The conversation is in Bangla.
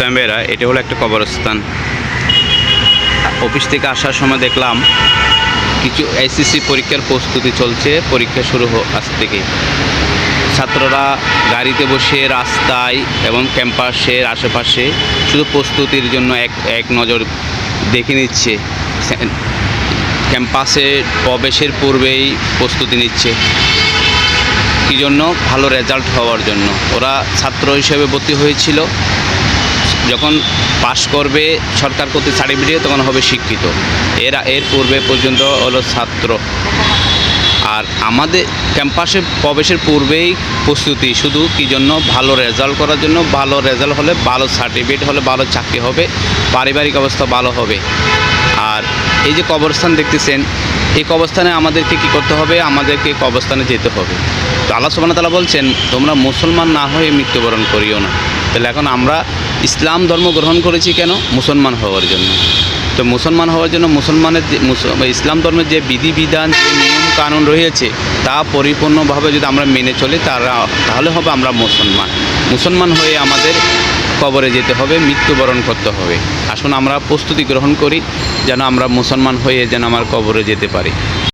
ইসলাম এটা হলো একটা কবরস্থান। অফিস থেকে আসার সময় দেখলাম কিছু এসএসসি পরীক্ষার প্রস্তুতি চলছে, পরীক্ষা শুরু আজ থেকে ছাত্ররা গাড়িতে বসে রাস্তায় এবং ক্যাম্পাসের আশেপাশে শুধু প্রস্তুতির জন্য এক এক নজর দেখে নিচ্ছে। ক্যাম্পাসে প্রবেশের পূর্বেই প্রস্তুতি নিচ্ছে। কী জন্য? ভালো রেজাল্ট হওয়ার জন্য। ওরা ছাত্র হিসেবে ভর্তি হয়েছিল। যখন পাশ করবে সরকার কর্তৃক সার্টিফিকেট, তখন হবে শিক্ষিত। এরা, এর পূর্বে পর্যন্ত হলো ছাত্র। আর আমাদের ক্যাম্পাসে প্রবেশের পূর্বেই প্রস্তুতি, শুধু কী জন্য? ভালো রেজাল্ট করার জন্য। ভালো রেজাল্ট হলে ভালো সার্টিফিকেট হলে ভালো চাকরি হবে, পারিবারিক অবস্থা ভালো হবে। আর এই যে কবরস্থান দেখতেছেন, এই কবরস্থানে আমাদেরকে কী করতে হবে? আমাদেরকে কবরস্থানে যেতে হবে। তো আল্লাহ সুবাহ তালা বলছেন, তোমরা মুসলমান না হয়ে মৃত্যুবরণ করিও না। তাহলে এখন আমরা ইসলাম ধর্ম গ্রহণ করেছি কেন? মুসলমান হওয়ার জন্য। তো মুসলমান হওয়ার জন্য মুসলমানের যে ইসলাম ধর্মের যে বিধিবিধান, যে নিয়ম কানুন রয়েছে, তা পরিপূর্ণভাবে যদি আমরা মেনে চলি, তারা তাহলে হবে আমরা মুসলমান। মুসলমান হয়ে আমাদের কবরে যেতে হবে, মৃত্যুবরণ করতে হবে। আসুন আমরা প্রস্তুতি গ্রহণ করি, যেন আমরা মুসলমান হয়ে যেন আমার কবরে যেতে পারি।